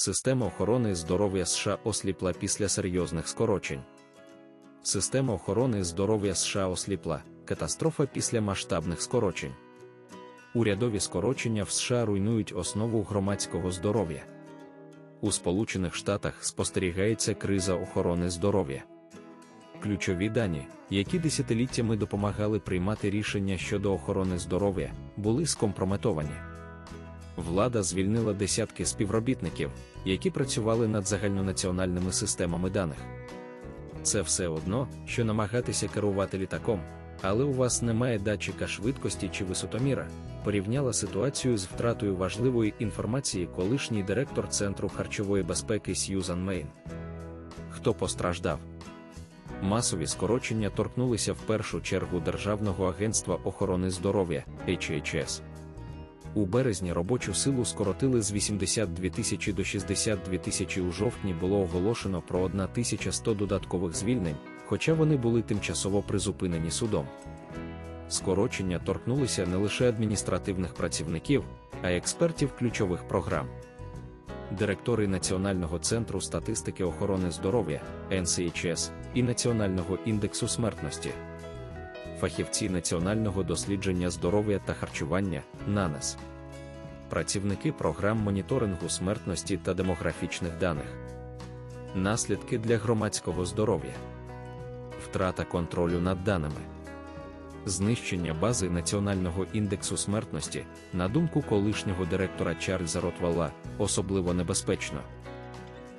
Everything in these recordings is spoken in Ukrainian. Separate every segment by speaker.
Speaker 1: Система охорони здоров'я США осліпла після серйозних скорочень. Система охорони здоров'я США осліпла катастрофа після масштабних скорочень. Урядові скорочення в США руйнують основу громадського здоров'я. У Сполучених Штатах спостерігається криза охорони здоров'я. Ключові дані, які десятиліттями допомагали приймати рішення щодо охорони здоров'я, були скомпрометовані. Влада звільнила десятки співробітників, які працювали над загальнонаціональними системами даних. Це все одно, що намагатися керувати літаком, але у вас немає датчика швидкості чи висотоміра, порівняла ситуацію з втратою важливої інформації колишній директор Центру харчової безпеки Сьюзан Мейн. Хто постраждав? Масові скорочення торкнулися в першу чергу Державного агентства охорони здоров'я HHS. У березні робочу силу скоротили з 82 тисячі до 62 тисячі у жовтні було оголошено про 1100 додаткових звільнень, хоча вони були тимчасово призупинені судом. Скорочення торкнулися не лише адміністративних працівників, а й експертів ключових програм. Директори Національного центру статистики охорони здоров'я NCHS і Національного індексу смертності, фахівці Національного дослідження здоров'я та харчування НАНЕС, працівники програм моніторингу смертності та демографічних даних, наслідки для громадського здоров'я, втрата контролю над даними. Знищення бази національного індексу смертності, на думку колишнього директора Чарльза Ротвелла, особливо небезпечно.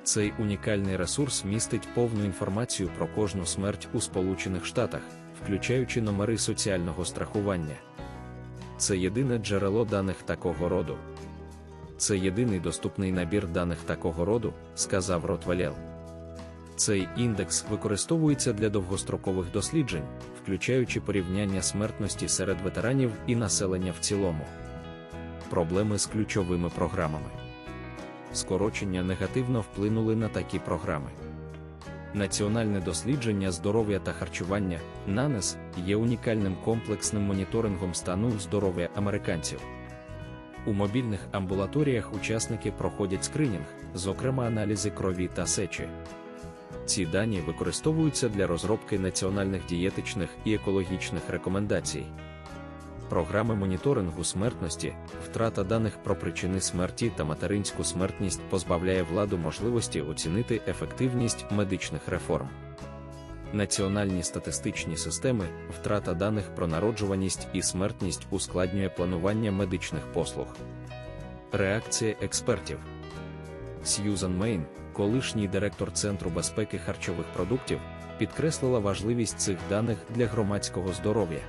Speaker 1: Цей унікальний ресурс містить повну інформацію про кожну смерть у Сполучених Штатах, включаючи номери соціального страхування. Це єдине джерело даних такого роду. Це єдиний доступний набір даних такого роду, сказав Ротвелел. Цей індекс використовується для довгострокових досліджень, включаючи порівняння смертності серед ветеранів і населення в цілому. Проблеми з ключовими програмами. Скорочення негативно вплинули на такі програми. Національне дослідження здоров'я та харчування НАНЕС є унікальним комплексним моніторингом стану здоров'я американців. У мобільних амбулаторіях учасники проходять скринінг, зокрема аналізи крові та сечі. Ці дані використовуються для розробки національних дієтичних і екологічних рекомендацій. Програми моніторингу смертності, втрата даних про причини смерті та материнську смертність позбавляє владу можливості оцінити ефективність медичних реформ. Національні статистичні системи, втрата даних про народжуваність і смертність ускладнює планування медичних послуг. Реакція експертів Сьюзан Мейн, колишній директор Центру безпеки харчових продуктів, підкреслила важливість цих даних для громадського здоров'я.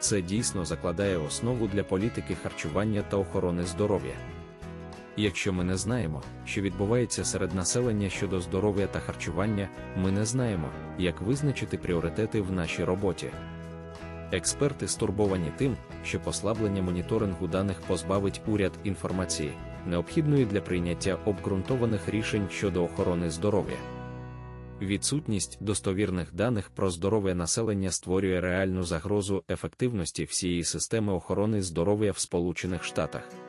Speaker 1: Це дійсно закладає основу для політики харчування та охорони здоров'я. Якщо ми не знаємо, що відбувається серед населення щодо здоров'я та харчування, ми не знаємо, як визначити пріоритети в нашій роботі. Експерти стурбовані тим, що послаблення моніторингу даних позбавить уряд інформації, необхідної для прийняття обґрунтованих рішень щодо охорони здоров'я. Відсутність достовірних даних про здорове населення створює реальну загрозу ефективності всієї системи охорони здоров'я в Сполучених Штатах.